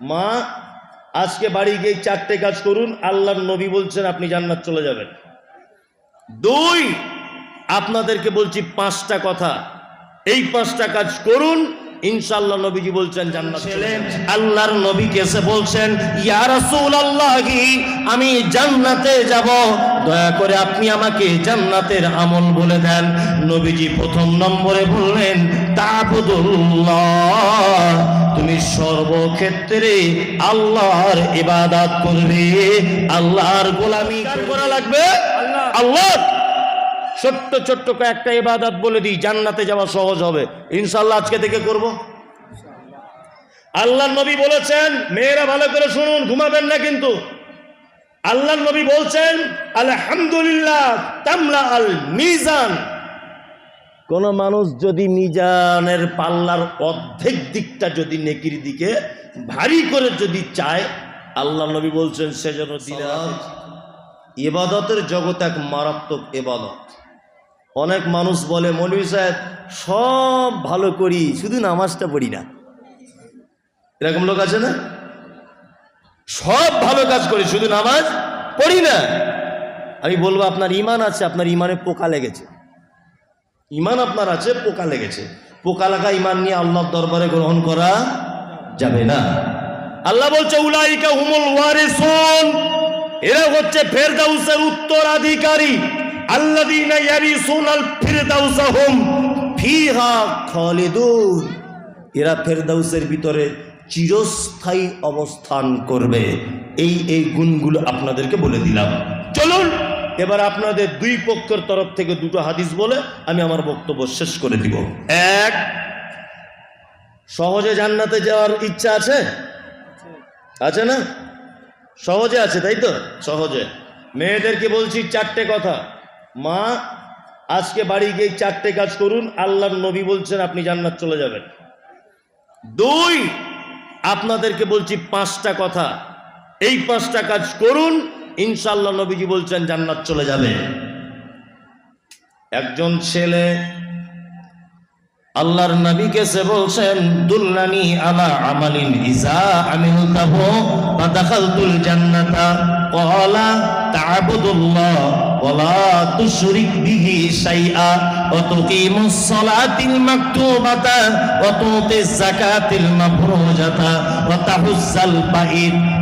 মা, আজকে বাড়ি গিয়ে চারটে কাজ করুন, আল্লাহর নবী বলছেন আপনি জান্নাত চলে যাবেন। দুই, আপনাদেরকে বলছি পাঁচটা কথা। এই পাঁচটা কাজ করুন, ইনশাআল্লাহ নবীজি বলছেন জান্নাত আল্লাহর নবী কেসে বলছেন, ইয়া রাসূলুল্লাহি, আমি জান্নাতে যাব। দয়া করে আপনি আমাকে জান্নাতের আমল বলে দেন। নবীজি প্রথম নম্বরে বললেন, তাবুদুল্লাহ। তুমি সর্বক্ষেত্রে আল্লাহর ইবাদত করবে। আল্লাহর গোলামি করা লাগবে? আল্লাহ। ছোট্ট ছোট্ট কয়েকটা ইবাদত বলে দিই, জান্নাতে যাওয়া সহজ হবে। ইনশাল্লাহ আজকে থেকে করব। আল্লাহ নবী বলেছেন, মেয়েরা ভালো করে শুনুন, ঘুমাবেন না কিন্তু। আল্লাহ নবী বলছেন, আলহামদুলিল্লাহ তামলা আল মিজান। কোন মানুষ যদি মিজানের পাল্লার অর্ধেক দিকটা যদি নেকির দিকে ভারী করে যদি চায় আল্লাহ নবী বলছেন সে যেন রাতে জগৎ এক মারাত্মক এবাদত অনেক মানুষ বলে মৌলভী সাহেব সব ভালো করি শুধু নামাজটা পড়ি না। এরকম লোক আছে না? সব ভালো কাজ করি শুধু নামাজ পড়ি না। আমি বলব আপনার ইমান আছে আপনার ইমানে পোকা লেগেছে। ইমান আপনার আছে, পোকা লেগেছে। পোকা লাগা ইমান নিয়ে আল্লাহর দরবারে গ্রহণ করা যাবে না। আল্লাহ বলছে, উলাইকা হুমুল ওয়ারিসুন। এরা হচ্ছে ফেরদাউসের উত্তরাধিকারী। আল্লাযীনা ইয়ারিসুনাল ফিরদাউসা হুম ফিহা খালিদুন। এরা ফেরদাউসের ভিতরে চিরস্থায়ী অবস্থান করবে। এই এই গুণগুলো আপনাদেরকে বলে দিলাম। চলুন। এবার আপনাদের দুই পক্ষের তরফ থেকে দুটো হাদিস বলে আমি আমার বক্তব্য শেষ করে দিব। এক, সহজে জান্নাতে যাওয়ার ইচ্ছা আছে? আছে না? সহজে আছে, তাই তো? সহজে। মেয়েদেরকে বলছি চারটে কথা। মা, আজকে বাড়ি গিয়ে চারটে কাজ করুন, আল্লাহর নবী বলছেন আপনি জান্নাত চলে যাবেন। দুই, আপনাদেরকে বলছি পাঁচটা কথা। এই পাঁচটা কাজ করুন ইনশাল্লাহ নবীজি বলছেন জান্নাত চলে যাবে। একজন ছেলে আল্লাহর নবীকে সে বলছেন দুল্লানি আলা আমালিন ইজা আমি বা দাখালতুল জান্নাতা। ক্বালা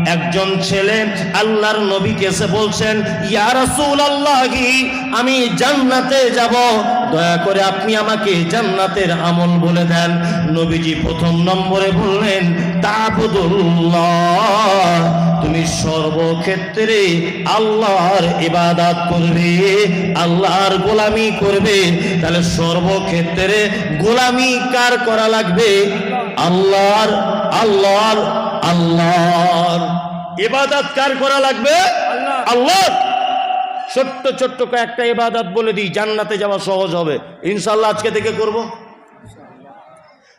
একজন ছেলে আল্লাহর নবীকে এসে বলছেন, ইয়া রাসূলুল্লাহি, আমি জান্নাতে যাব। দয়া করে আপনি আমাকে জান্নাতের আমল বলে দেন। নবীজি প্রথম নম্বরে বললেন তাবুদুল্লাহ তুমি সর্বক্ষেত্রে আল্লাহর ইবাদত করবে, আল্লাহর গোলামি করবে। তাহলে সর্বক্ষেত্রে গোলামি কার করা লাগবে? আল্লাহর আল্লাহর আল্লাহর। ইবাদত কার করা লাগবে? আল্লাহ ছোট্ট ছোট্ট কয়েকটা ইবাদত বলে দিই, জান্নাতে যাওয়া সহজ হবে। ইনশাল্লাহ আজকে থেকে করব।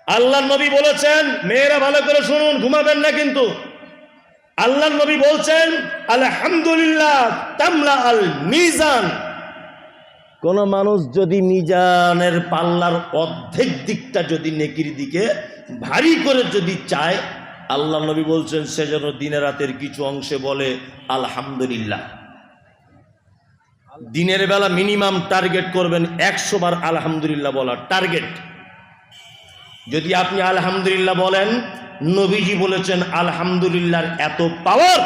আল্লাহ নবী বলেছেন, মেয়েরা ভালো করে শুনুন, ঘুমাবেন না কিন্তু। আল্লাহ নবী বলছেন, আলহামদুলিল্লাহ তামলা আল মিজান। কোন মানুষ যদি মিজানের পাল্লার অর্ধেক দিকটা যদি নেকির দিকে ভারী করে যদি চায় আল্লাহ নবী বলছেন, সে যেন দিনে রাতের কিছু অংশে বলে, আলহামদুলিল্লাহ। দিনের বেলা মিনিমাম টার্গেট করবেন একশো বার আলহামদুলিল্লাহ বলার টার্গেট। যদি আপনি আলহামদুলিল্লাহ বলেন নবীজি বলেছেন আলহামদুলিল্লাহর এত পাওয়ার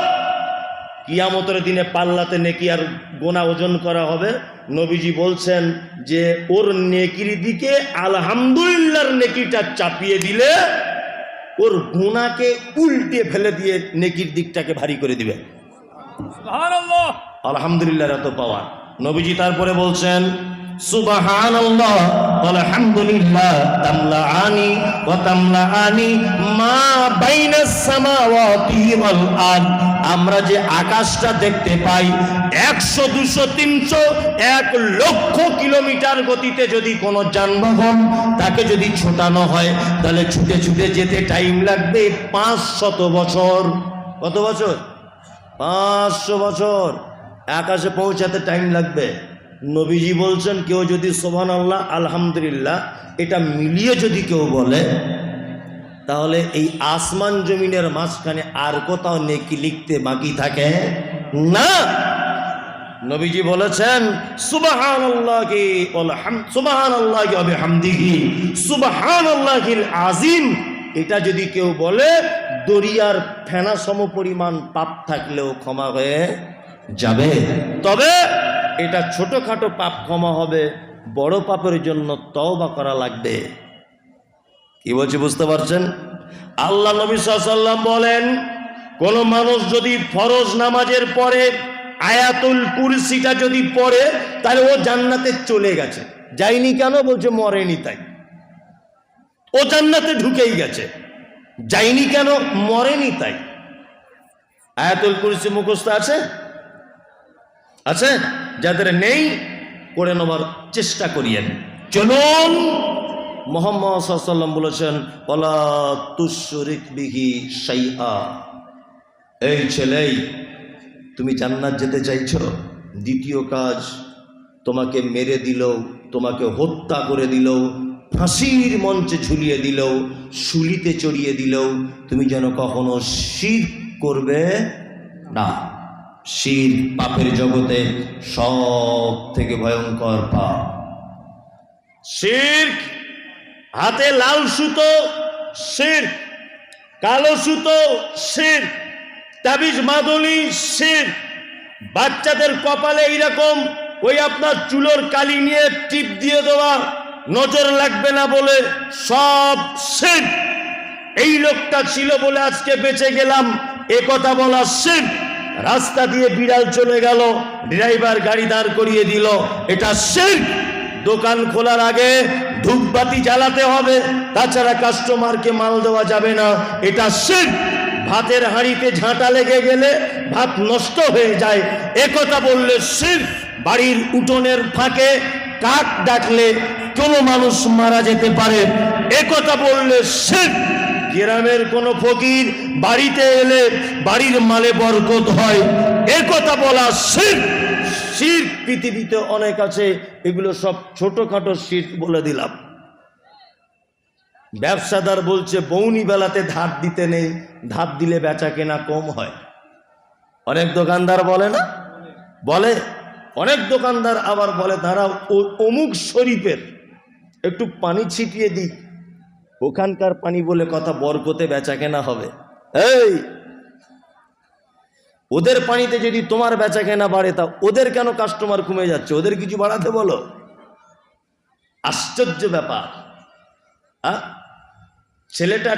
কিয়ামতের দিনে পাল্লাতে নেকি আর গোনা ওজন করা হবে। নবীজি বলছেন যে ওর নেকির দিকে আলহামদুলিল্লাহর নেকিটা চাপিয়ে দিলে ওর গুণাকে উল্টে ফেলে দিয়ে নেকির দিকটাকে ভারী করে দিবে। সুবহানাল্লাহ। আলহামদুলিল্লাহ এত পাওয়ার নবীজি তারপরে বলছেন তামলাআনি মা আরদ। আমরা যে আকাশটা দেখতে পাই, একশো, দুশো, তিনশো, এক লক্ষ কিলোমিটার গতিতে যদি কোনো যানবাহন তাকে যদি ছোটানো হয়, তাহলে ছুটে ছুটে যেতে টাইম লাগবে পাঁচ শত বছর। কত বছর? পাঁচশো বছর। আকাশে পৌঁছাতে টাইম লাগবে। নবীজি বলছেন, কেউ যদি সোভান আল্লাহ আলহামদুলিল্লাহ, এটা মিলিয়ে যদি কেউ বলে, তাহলে এই আসমান জমিনের মাঝখানে আর কোথাও নেকি লিখতে বাকি থাকে না। নবীজি বলেছেন সুবাহান আল্লাহি সুবাহান আল্লাহি হবে হামদিহি সুবাহান আল্লাহিল আজিম এটা যদি কেউ বলে, দরিয়ার ফেনা সম পরিমাণ পাপ থাকলেও ক্ষমা হয়ে যাবে। তবে এটা ছোটখাটো পাপ ক্ষমা হবে, বড় পাপের জন্য তওবা করা লাগবে। কি বলছি বুঝতে পারছেন? আল্লাহ নবী সাল্লাম বলেন, কোন মানুষ যদি ফরজ নামাজের পরে আয়াতুল কুরসিটা যদি পড়ে, তাহলে ও জান্নাতে চলে গেছে। যায়নি কেন? বলছে মরেনি তাই। ও জান্নাতে ঢুকেই গেছে। যায়নি কেন? মরেনি তাই। আয়াতুল কুরসি মুখস্থ আছে? আছে? যাদের নেই, করে নেবার চেষ্টা করিয়েন। চলুন, মোহাম্মদ বলেছেন এই ছেলেই, তুমি জান্নাত যেতে চাইছো? দ্বিতীয় কাজ, তোমাকে মেরে দিল তোমাকে হত্যা করে দিল ফাঁসির মঞ্চে ঝুলিয়ে দিল শুলিতে চড়িয়ে দিল তুমি যেন কখনো শির করবে না। শির পাপের জগতে সব থেকে ভয়ঙ্কর পাপ। শির্ক, হাতে লাল সুতো শির কালো সুতো শির তাবিজ মাদুলি শির বাচ্চাদের কপালে এইরকম ওই আপনার চুলোর কালি নিয়ে টিপ দিয়ে দেওয়া নজর লাগবে না বলে সব শির এই লোকটা ছিল বলে আজকে বেঁচে গেলাম, এ কথা বলা শির রাস্তা দিয়ে বিড়াল চলে গেল, ড্রাইভার গাড়ি দাঁড় করিয়ে দিল। এটা শির দোকান খোলার আগে ধূপবাতি জ্বালাতে হবে, তাছাড়া কাস্টমারকে মাল দেওয়া যাবে না। এটা শির ভাতের হাঁড়িতে ঝাঁটা লেগে গেলে ভাত নষ্ট হয়ে যায়। একথা বললে শির বাড়ির উঠোনের ফাঁকে কাক ডাকলে কোনো মানুষ মারা যেতে পারে। একথা বললে শির গ্রামের কোনো ফকির বাড়িতে এলে বাড়ির মালে বরকত হয়। এ কথা বলা শির। শির পৃথিবীতে অনেক আছে, এগুলো সব ছোটখাটো শির বলে দিলাম। ব্যবসাদার বলছে, বৌনি বেলাতে ধার দিতে নেই, ধার দিলে বেচা কেনা কম হয়। অনেক দোকানদার বলে না? বলে, অনেক দোকানদার আবার বলে তারা অমুক শরীফের, একটু পানি ছিটিয়ে দিই। ওখানকার পানি বলে কথা বরকতে বেচা কেনা হবে। এই! ওদের পানিতে যদি তোমার বেচা কেনা বাড়ে, তা ওদের কেন কাস্টমার কমে যাচ্ছে? ওদের কিছু বাড়াতে বলো। আশ্চর্য ব্যাপার? ছেলেটা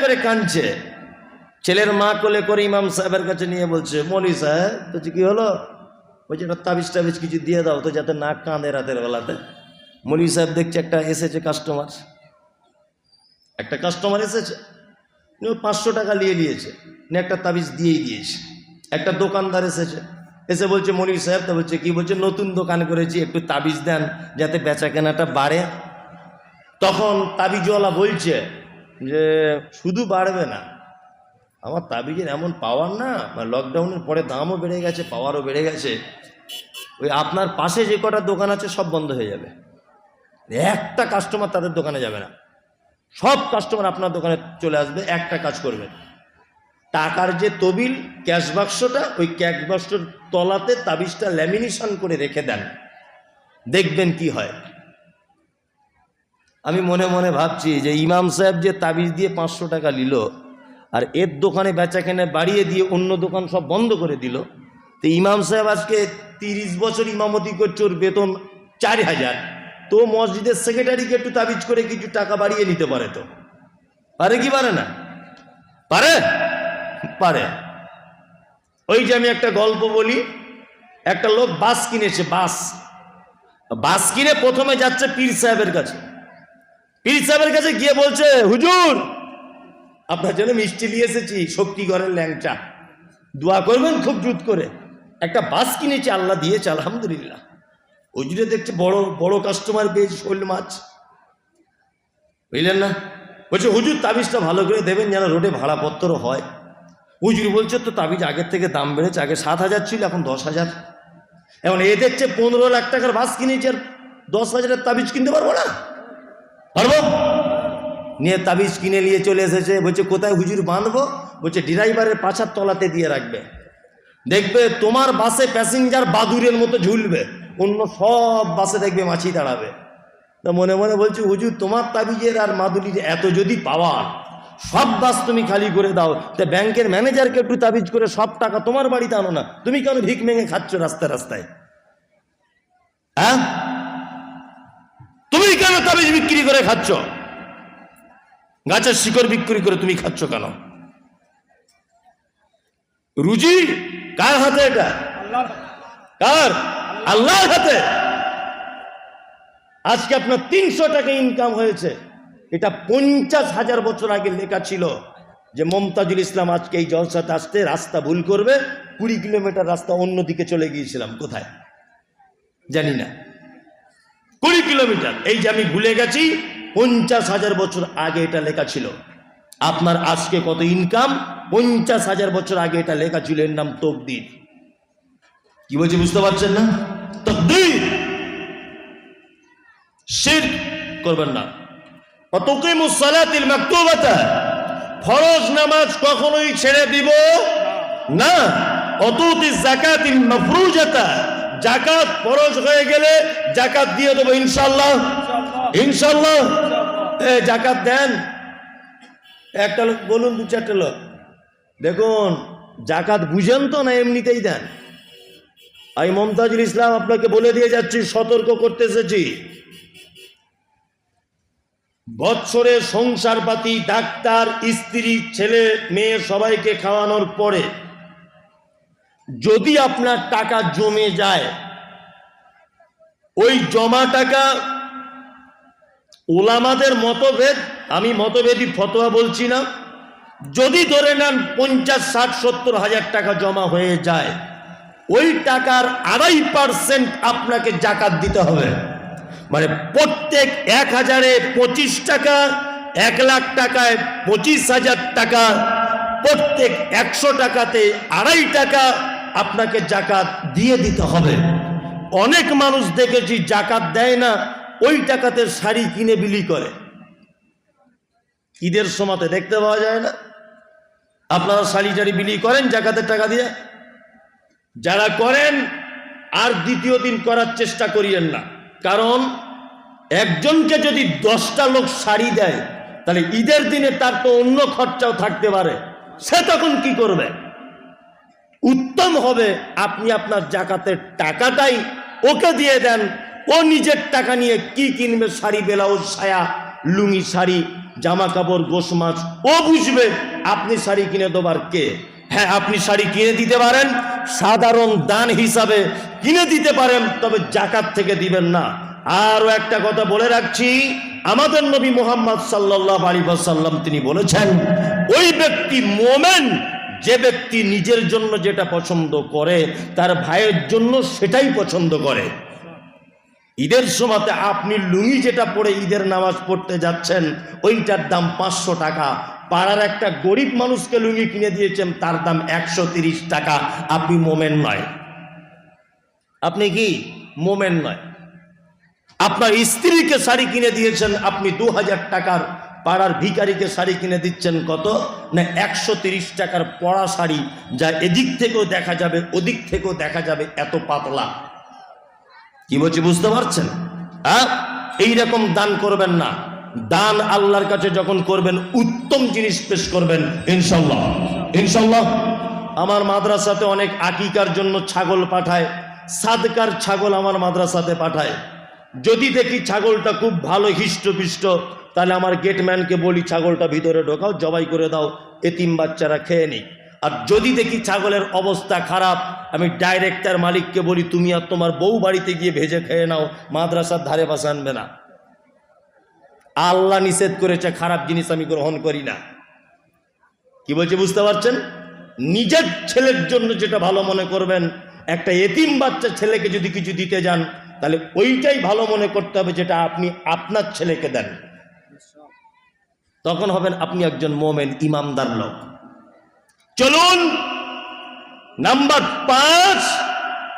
করে কাঁদছে। ছেলের মা কোলে করে ইমাম সাহেবের কাছে নিয়ে বলছে, মলি সাহেব, তো কি হলো? বলছে একটা তাবিজ টাবিজ কিছু দিয়ে দাও তো যাতে না কাঁদে রাতের বেলাতে। মলি সাহেব দেখছে একটা এসেছে কাস্টমার একটা কাস্টমার এসেছে পাঁচশো টাকা নিয়ে নিয়েছে উনি একটা তাবিজ দিয়েই দিয়েছে। একটা দোকানদার এসেছে, এসে বলছে মনির সাহেব, তা বলছে, কি বলছে? নতুন দোকান করেছি, একটু তাবিজ দেন যাতে বেচা কেনাটা বাড়ে। তখন তাবিজওয়ালা বলছে যে, শুধু বাড়বে না, আমার তাবিজের এমন পাওয়ার না লকডাউনের পরে দামও বেড়ে গেছে পাওয়ারও বেড়ে গেছে। ওই আপনার পাশে যে কটা দোকান আছে, সব বন্ধ হয়ে যাবে। একটা কাস্টমার তাদের দোকানে যাবে না। সব কাস্টমার আপনার দোকানে চলে আসবে, একটা কাজ করবে। টাকার যে তবিল ক্যাশ বাক্সটা, ওই ক্যাশ বাক্সটার তলাতে তাবিজটা ল্যামিনেশন করে রেখে দেন। দেখবেন কি হয়। আমি মনে মনে ভাবছি যে ইমাম সাহেব যে তাবিজ দিয়ে পাঁচশো টাকা নিল, আর এর দোকানে বেচা কেনে বাড়িয়ে দিয়ে অন্য দোকান সব বন্ধ করে দিল, তো ইমাম সাহেব আজকে তিরিশ বছর ইমামতি করছে ওর বেতন চার হাজার। তো মসজিদের সেক্রেটারিকে একটু তাবিজ করে কিছু টাকা বাড়িয়ে নিতে পারে তো। পারে কি পারে না? পারে? পারে। ওই যে আমি একটা গল্প বলি, একটা লোক বাস কিনেছে বাস। বাস কিনে প্রথমে যাচ্ছে পীর সাহেবের কাছে। পীর সাহেবের কাছে গিয়ে বলছে, হুজুর, আপনার জন্য মিষ্টি নিয়ে এসেছি শক্তিগড়ের ল্যাংচা। দোয়া করবেন খুব দ্রুত করে। একটা বাস কিনেছি, আল্লাহ দিয়েছে, আলহামদুলিল্লাহ। হুজুরে দেখছে বড় বড় কাস্টমার পেয়েছে শৈল মাছ। বুঝলেন না? বলছে, হুজুর, তাবিজটা ভালো করে দেবেন যেন রোডে ভাড়াপত্র হয়। হুজুর বলছে, তো তাবিজ আগের থেকে দাম বেড়েছে, আগে সাত হাজার ছিল, এখন দশ হাজার। এখন এ দেখছে পনেরো লাখ টাকার বাস কিনেছে, আর দশ হাজারের তাবিজ কিনতে পারব না? পারব? নিয়ে তাবিজ কিনে নিয়ে চলে এসেছে, বলছে, কোথায় হুজুর বাঁধবো? বলছে, ড্রাইভারের পাছার তলাতে দিয়ে রাখবে। দেখবে তোমার বাসে প্যাসেঞ্জার বাদুরের মতো ঝুলবে। অন্য সব বাসে দেখবে মাছি দাঁড়াবে। তা মনে মনে বলছি হুজুর তোমার তাবিজের আর মাদুরির এত যদি পাওয়ার সব বাস তুমি খালি করে দাও। তা ব্যাংকের ম্যানেজারকে একটু তাবিজ করে সব টাকা তোমার বাড়িতে আনো না। তুমি কেন ভিক ভেঙে খাচ্ছ রাস্তায় রাস্তায়? হ্যাঁ? তুমি কেন তাবিজ বিক্রি করে খাচ্ছ? গাছের শিকড় বিক্রি করে তুমি খাচ্ছ কেন? রুজি? কার হাতে এটা? কার? আল্লাহর হাতে। আজকে আপনার তিনশো টাকা ইনকাম হয়েছে। এটা পঞ্চাশ হাজার বছর আগে লেখা ছিল যে মমতাজুল ইসলাম আজকে এই জলসাতে আসতে রাস্তা ভুল করবে, কুড়ি কিলোমিটার রাস্তা অন্যদিকে চলে গিয়েছিলাম। কোথায়? জানি না। কুড়ি কিলোমিটার। এই যে আমি ভুলে গেছি, পঞ্চাশ হাজার বছর আগে এটা লেখা ছিল। আপনার আজকে কত ইনকাম পঞ্চাশ হাজার বছর আগে এটা লেখা ছিল। এর নাম তকদির। কি বলছি বুঝতে পারছেন না? তকদির! শির করবেন না। ফরজ নামাজ কখনোই ছেড়ে দিব না। অতুতি জাকাতিল মাফরুজাতা। জাকাত ফরজ হয়ে গেলে জাকাত দিয়ে দেবো ইনশাআল্লাহ। এ জাকাত দেন। একটা লোক, বলুন দু চারটে লোক। দেখুন জাকাত বুঝেন তো না, এমনিতেই দেন। আমি মমতাজুল ইসলাম আপনাকে বলে দিয়ে যাচ্ছি, সতর্ক করতে এসেছি। বৎসরে সংসারপাতি, ডাক্তার, স্ত্রী, ছেলে, মেয়ে সবাইকে খাওয়ানোর পরে যদি আপনার টাকা জমে যায়, ওই জমা টাকা ওলামাদের মতভেদ, আমি মতভেদী ফতোয়া বলছি না। যদি ধরে নেন পঞ্চাশ, ষাট, সত্তর হাজার টাকা জমা হয়ে যায় ওই টাকার আড়াই পার্সেন্ট আপনাকে জাকাত দিতে হবে। মানে প্রত্যেক এক হাজারে পঁচিশ টাকা, এক লাখ টাকায় পঁচিশ হাজার টাকা, প্রত্যেক একশো টাকাতে আড়াই টাকা আপনাকে জাকাত দিয়ে দিতে হবে। অনেক মানুষ দেখেছি জাকাত দেয় না, ওই টাকাতে শাড়ি কিনে বিলি করে। ঈদের সময়তে দেখতে পাওয়া যায় না। আপনারা শাড়ি টাড়ি বিলি করেন জাকাতের টাকা দিয়ে? যারা করেন আর দ্বিতীয় দিন করার চেষ্টা করিয়েন না। কারণ একজনকে যদি দশটা লোক শাড়ি দেয়, তাহলে ঈদের দিনে তার তো অন্য খরচাও থাকতে পারে। সে তখন কি করবে? উত্তম হবে, আপনি আপনার জাকাতের টাকাটাই ওকে দিয়ে দেন। ও নিজের টাকা নিয়ে কি কিনবে? শাড়ি, ব্লাউজ, ছায়া, লুঙ্গি, শাড়ি, জামা কাপড় গোস মাছ, ও বুঝবে, আপনি শাড়ি কিনে দেবার কে? হ্যাঁ আপনি শাড়ি কিনে দিতে পারেন, সাধারণ দান হিসাবে কিনে দিতে পারেন, তবে জাকাত থেকে দিবেন না। আরও একটা কথা বলে রাখছি, আমাদের নবী মোহাম্মদ সাল্লাহ আলী সাল্লাম তিনি বলেছেন, ওই ব্যক্তি মোমেন, যে ব্যক্তি নিজের জন্য যেটা পছন্দ করে, তার ভাইয়ের জন্য সেটাই পছন্দ করে। ঈদের সময়তে আপনি লুঙ্গি যেটা পরে ঈদের নামাজ পড়তে যাচ্ছেন, ওইটার দাম পাঁচশো টাকা পাড়ার একটা গরিব মানুষকে লুঙ্গি কিনে দিয়েছেন, তার দাম একশো টাকা। আপনি মোমেন নয়। আপনি কি মোমেন নয়? আপনার স্ত্রীকে শাড়ি কিনে দিয়েছেন, আপনি দু হাজার টাকার পাড়ার ভিখারিকে শাড়ি কিনে দিচ্ছেন, কত? না, একশো টাকার পড়া শাড়ি, যা এদিক থেকেও দেখা যাবে, ওদিক থেকেও দেখা যাবে, এত পাতলা। কি বলছি, বুঝতে পারছেন? হ্যাঁ? এইরকম দান করবেন না। দান আল্লাহর কাছে যখন করবেন, উত্তম জিনিস পেশ করবেন, ইনশাল্লাহ। ইনশাল্লাহ, আমার মাদ্রাসাতে অনেক আকিকার জন্য ছাগল পাঠায়, সাদকার ছাগল আমার মাদ্রাসাতে পাঠায়। যদি দেখি ছাগলটা খুব ভালো হিষ্টপিষ্ট, তাহলে আমার গেটম্যানকে বলি, ছাগলটা ভিতরে ঢোকাও, জবাই করে দাও, এতিম বাচ্চারা খেয়ে নিক। আর যদি দেখি ছাগলের অবস্থা খারাপ, আমি ডাইরেক্টর মালিককে বলি, তুমি আর তোমার বউ বাড়িতে গিয়ে ভেজে খেয়ে নাও, মাদ্রাসার ধারে পাশে আনবে না। আল্লাহ নিষেধ করেছে, খারাপ জিনিস আমি গ্রহণ করি না। কি বলছে, বুঝতে পারছেন? নিজের ছেলের জন্য যেটা ভালো মনে করবেন, একটা এতিম বাচ্চা ছেলেকে যদি কিছু দিতে যান, তাহলে ওইটাই ভালো মনে করতে হবে যেটা আপনি আপনার ছেলেকে দেন। তখন হবেন আপনি একজন মোমেন, ইমামদার লোক। চলুন, নাম্বার পাঁচ,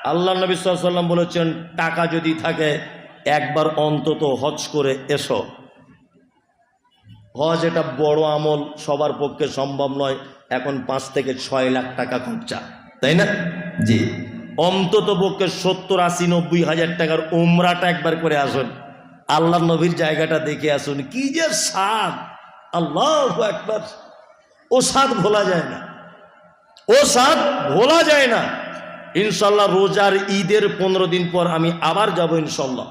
আল্লাহ নবী সাল্লাম বলেছেন, টাকা যদি থাকে, একবার অন্তত হজ করে এসো। হজ এটা বড় আমল সবার পক্ষে সম্ভব নয়। এখন পাঁচ থেকে ছয় লাখ টাকা খরচা তাই না? জি। অন্তত পক্ষে সত্তর আশি নব্বই হাজার টাকার উমরাটা একবার করে আসুন। আল্লাহ নবীর জায়গাটা দেখে আসুন। কি যে স্বাদ! আল্লাহ একবার ও স্বাদ ভোলা যায় না। ও স্বাদ ভোলা যায় না। ইনশাল্লাহ রোজার ঈদের পনেরো দিন পর আমি আবার যাব ইনশাল্লাহ।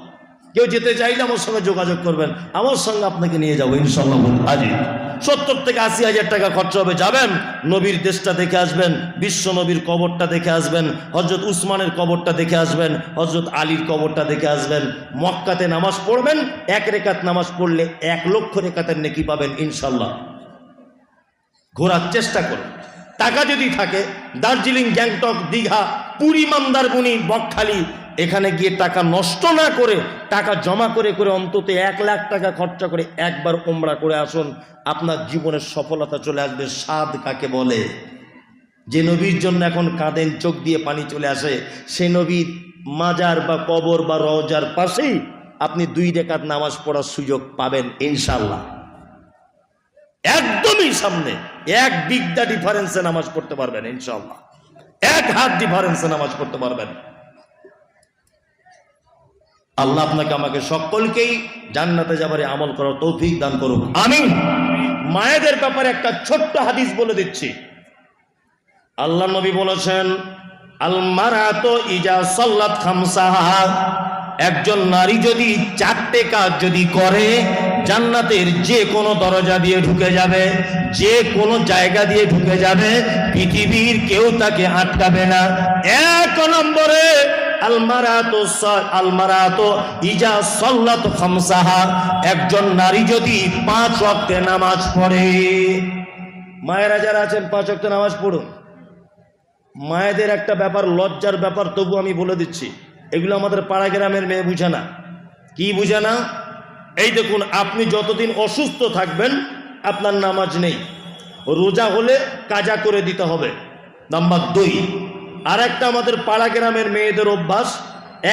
কেউ যেতে চাইলে আমার সঙ্গে যোগাযোগ করবেন। আমার সঙ্গে আপনাকে নিয়ে যাব ইনশাল্লাহ আজি সত্তর থেকে আশি হাজার টাকা খরচা হবে, যাবেন? নবীর দেশটা দেখে আসবেন, বিশ্ব নবীর কবরটা দেখে আসবেন হজরত উসমানের কবরটা দেখে আসবেন হজরত আলীর কবরটা দেখে আসবেন। মক্কাতে নামাজ পড়বেন, এক রেখাত নামাজ পড়লে এক লক্ষ রেখাতের নেকি পাবেন ইনশাল্লাহ ঘোরার চেষ্টা করুন। টাকা যদি থাকে, দার্জিলিং, গ্যাংটক, দীঘা, পুরী, মন্দারমণি, বকখালি এখানে গিয়ে টাকা নষ্ট না করে, টাকা জমা করে করে অন্তত এক লাখ টাকা খরচা করে একবার ওমরা করে আসুন, আপনার জীবনের সফলতা চলে আসবে। স্বাদ কাকে বলে? যে নবীর জন্য এখন কাঁদেন চোখ দিয়ে পানি চলে আসে, সে নবীর মাজার বা কবর বা রওজার পাশেই আপনি দুই রেখাত নামাজ পড়ার সুযোগ পাবেন ইনশাল্লাহ একদমই সামনে এক বিগদা ডিফারেন্সে নামাজ পড়তে পারবেন ইনশাল্লাহ এক হাত ডিফারেন্সে নামাজ পড়তে পারবেন। আল্লাহ আপনাকে আমাকে সকলকেই জান্নাতে যাবারে আমল করার তৌফিক দান করুক। আমি মায়েদের ব্যাপারে একটা ছোট্ট হাদিস বলে দিচ্ছি। আল্লাহ নবী বলেছেন একজন নারী যদি চারটে কাজ যদি করে জান্নাতের যে কোনো দরজা দিয়ে ঢুকে যাবে যে কোনো জায়গা দিয়ে ঢুকে যাবে পৃথিবীর কেউ তাকে আটকাবে না। এক নম্বরে ইজা খামসাহা। একজন নারী যদি পাঁচ ওয়াক্তে নামাজ পড়ে, মায়েরা যারা আছেন, পাঁচ ওয়াক্তে নামাজ পড়ুন। মায়েদের একটা ব্যাপার, লজ্জার ব্যাপার, তবু আমি বলে দিচ্ছি, এগুলো আমাদের পাড়া গ্রামের মেয়ে বুঝে না। কি বুঝে না? এই দেখুন, আপনি যতদিন অসুস্থ থাকবেন, আপনার নামাজ নেই। রোজা হলে কাজা করে দিতে হবে। নাম্বার দুই আর একটা আমাদের পাড়া গ্রামের মেয়েদের অভ্যাস,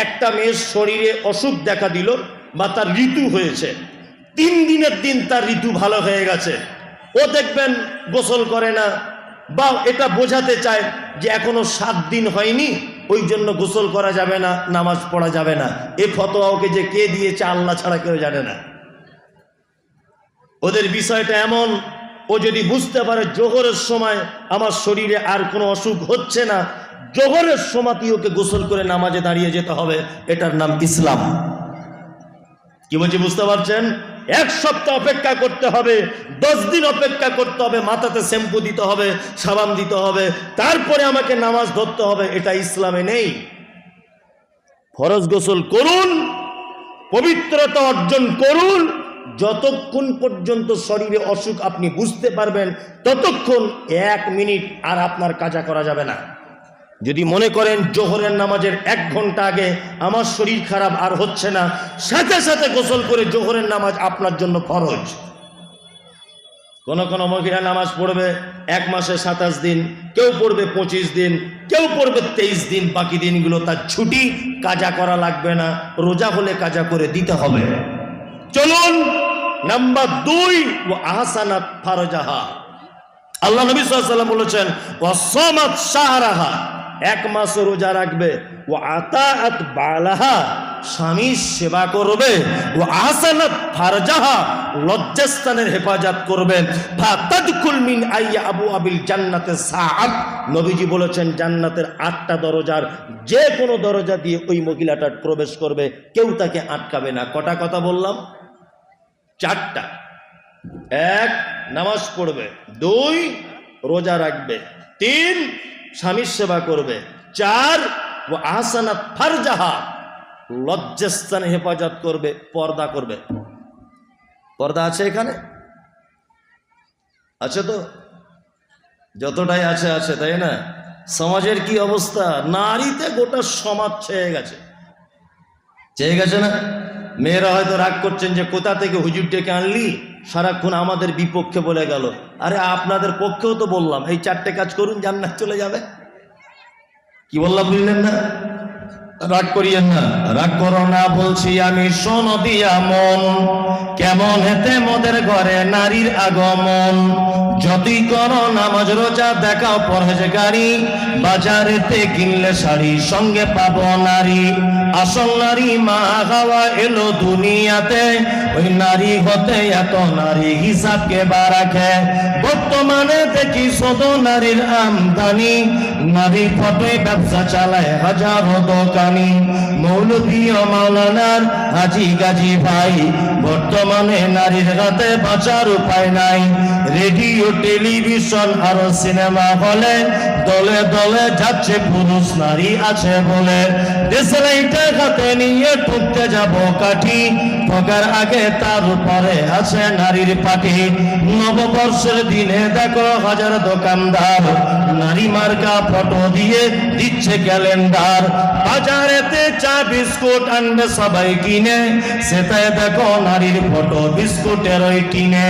একটা মেয়ের শরীরে অসুখ দেখা দিল বা তার ঋতু হয়েছে। তিন দিনের দিন তার ঋতু ভালো হয়ে গেছে। ও দেখবেন গোসল করে না বা এটা বোঝাতে চায় যে এখনও সাত দিন হয়নি, ওই জন্য গোসল করা যাবে না, নামাজ পড়া যাবে না। এ ফতোয়া ওকে যে কে দিয়েছে আল্লাহ ছাড়া কেউ জানে না। ওদের বিষয়টা এমন, ও যদি বুঝতে পারে জোহরের সময় আমার শরীরে আর কোনো অসুখ হচ্ছে না জোহরের সময়তেই ওকে গোসল করে নামাজে দাঁড়িয়ে যেতে হবে, এটার নাম ইসলাম। কি বলছি, বুঝতে পারছেন? এক সপ্তাহ অপেক্ষা করতে হবে, দশ দিন অপেক্ষা করতে হবে, মাথাতে শ্যাম্পু দিতে হবে, সাবান দিতে হবে, তারপরে আমাকে নামাজ ধরতে হবে, এটা ইসলামে নেই। ফরজ গোসল করুন, পবিত্রতা অর্জন করুন, যতক্ষণ পর্যন্ত শরীরে অসুখ আপনি বুঝতে পারবেন, ততক্ষণ এক মিনিট আর আপনার কাজা করা যাবে না। যদি মনে করেন জোহরের নামাজের এক ঘণ্টা আগে আমার শরীর খারাপ আর হচ্ছে না, সাথে সাথে গোসল করে জোহরের নামাজ আপনার জন্য ফরজ। কোন কোন মহিলা নামাজ পড়বে এক মাসে সাতাশ দিন, কেউ পড়বে পঁচিশ দিন, কেউ পড়বে তেইশ দিন, বাকি দিনগুলো তার ছুটি, কাজা করা লাগবে না, রোজা হলে কাজা করে দিতে হবে। চলুন, নাম্বার দুই ও আহসানাত ফারজাহা। আল্লাহ নবী সাল্লাম বলেছেন ওয়াসমাত শাহরাহা। এক মাস রোজা রাখবে। ও আতাআত বালাহা স্বামীর সেবা করবে। ও আহসানাত ফারজাহা, লজ্জাস্থানের হেফাজত করবে। ফাতাদখুল মিন আইয়া আবু আবিল জান্নাতে সাআত। নবীজি বলেছেন, জান্নাতের আটটা দরজার যে কোনো দরজা দিয়ে ওই মহিলাটা প্রবেশ করবে। কেউ তাকে আটকাবে না। কটা কথা বললাম? চারটা। এক, নামাজ পড়বে। দুই, রোজা রাখবে। তিন স্বামীর সেবা করবে। চার ও আহসানা ফারজাহা, লজ্জাস্থানে হেফাজত করবে, পর্দা করবে। পর্দা আছে এখানে? আছে তো? যতটাই আছে আছে, তাই না? সমাজের কি অবস্থা? নারীতে গোটা সমাজ ছেয়ে গেছে। চেয়ে গেছে না? মেয়েরা হয়তো রাগ করছেন যে কোথা থেকে হুজুর ডেকে আনলি? সারাক্ষণ আমাদের বিপক্ষে বলে গেল। আরে আপনাদের পক্ষেও তো বললাম, এই চারটে কাজ করুন, জান্নাত চলে যাবে। কি বললাম বুঝলেন না? রাগ করিয়েন না। রাগ করো না বলছি আমি, শোন দিয়া মন, কেমন হেতে মোদের ঘরে নারীর আগমন। যতই করো নামাজ, রোজা দেখাও পরহেজগারি, বাজারেতে কিনলে শাড়ি, সঙ্গে পাবো নারী। আসল নারী মা খাওয়া এলো দুনিয়াতে, ওই নারী হতে এত নারী হিসাবকে বা রাখে? বর্তমানে দেখি শত নারীর আমদানি, নারী ফটোয় ব্যবসা চালায় হাজারো দোকানি। মৌলভী ও মাওলানার হাজি গাজি ভাই, বর্তমানে নারীর হাতে বাঁচার উপায় নাই। রেডিও, টেলিভিশন আর সিনেমা হলে দলে দলে যাচ্ছে পুরুষ, নারী আছে বলে। দেশের এইটা হাতে নিয়ে ঠুকতে যাব কাঠি ঠকার আগে তার উপরে আছে নারীর পাটি। নববর্ষের দিনে দেখো হাজার দোকানদার, নারী মার্কা ফটো দিয়ে দিচ্ছে ক্যালেন্ডার। বাজারেতে চা বিস্কুট আনবে সবাই কিনে। সেটাই দেখো নারীর ফটো বিস্কুটের ওই টিনে।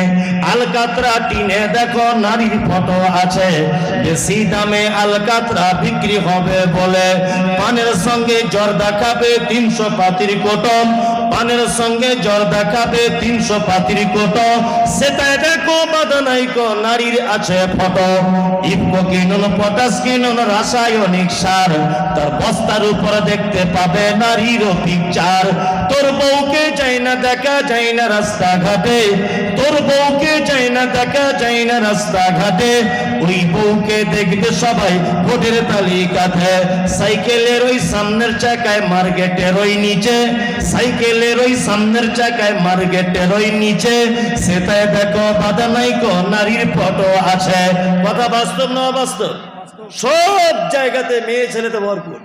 আলকাতরা টিনে দেখো নারীর ফটো আছে। বেশি দামে আলকাতরা বিক্রি হবে বলে। পানের সঙ্গে জর্দা খাবে তিনশো পাতির কোটম। পানের সঙ্গে জর্দা খাবে তিনশো পাতির কোটো। সেটাই দেখো বাদনাইক নারীর আছে ফটো। ইফকো কিনুন পটাশ কিনুন রাসায়নিক সার, তার বস্তার উপর দেখতে পাবে নারীর পিকচার তোর বউকে চাই না দেখা, যায় না রাস্তাঘাটে। তোর বউকে চাই না দেখা, যায় না রাস্তাঘাটে। ওই বউকে দেখবে সবাই ভোটের তালিকাতে। সাইকেলের ওই সামনের চাকায় মার্কেটের ওই নিচে। সাইকেলের ওই সামনের চাকায় মার্কেটের ওই নিচে সেটাই দেখো বাধা নাই কো নারীর ফটো আছে। কথা বাস্তব না বাস্তব সব জায়গাতে মেয়ে ছেলেতে ভরপুর।